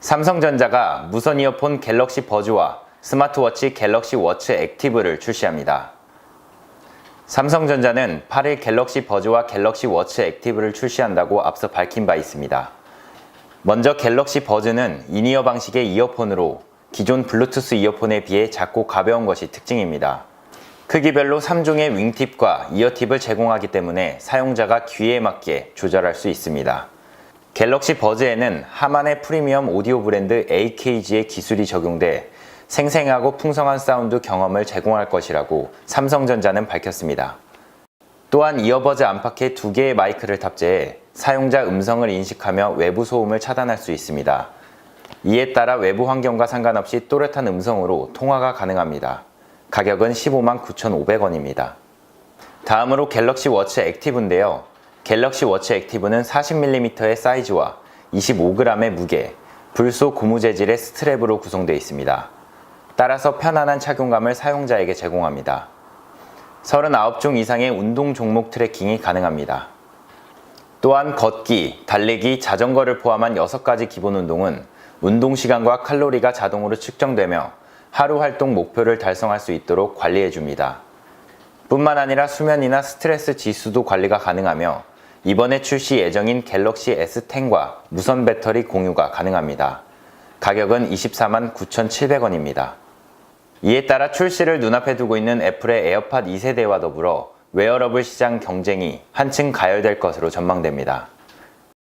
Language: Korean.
삼성전자가 무선 이어폰 갤럭시 버즈와 스마트워치 갤럭시 워치 액티브를 출시합니다. 삼성전자는 8일 갤럭시 버즈와 갤럭시 워치 액티브를 출시한다고 앞서 밝힌 바 있습니다. 먼저 갤럭시 버즈는 인이어 방식의 이어폰으로 기존 블루투스 이어폰에 비해 작고 가벼운 것이 특징입니다. 크기별로 3종의 윙팁과 이어팁을 제공하기 때문에 사용자가 귀에 맞게 조절할 수 있습니다. 갤럭시 버즈에는 하만의 프리미엄 오디오 브랜드 AKG의 기술이 적용돼 생생하고 풍성한 사운드 경험을 제공할 것이라고 삼성전자는 밝혔습니다. 또한 이어버즈 안팎에 두 개의 마이크를 탑재해 사용자 음성을 인식하며 외부 소음을 차단할 수 있습니다. 이에 따라 외부 환경과 상관없이 또렷한 음성으로 통화가 가능합니다. 가격은 15만 9,500원입니다. 다음으로 갤럭시 워치 액티브인데요. 갤럭시 워치 액티브는 40mm의 사이즈와 25g의 무게, 불소 고무 재질의 스트랩으로 구성되어 있습니다. 따라서 편안한 착용감을 사용자에게 제공합니다. 39종 이상의 운동 종목 트래킹이 가능합니다. 또한 걷기, 달리기, 자전거를 포함한 6가지 기본 운동은 운동 시간과 칼로리가 자동으로 측정되며 하루 활동 목표를 달성할 수 있도록 관리해 줍니다. 뿐만 아니라 수면이나 스트레스 지수도 관리가 가능하며 이번에 출시 예정인 갤럭시 S10과 무선 배터리 공유가 가능합니다. 가격은 24만 9,700원입니다. 이에 따라 출시를 눈앞에 두고 있는 애플의 에어팟 2세대와 더불어 웨어러블 시장 경쟁이 한층 가열될 것으로 전망됩니다.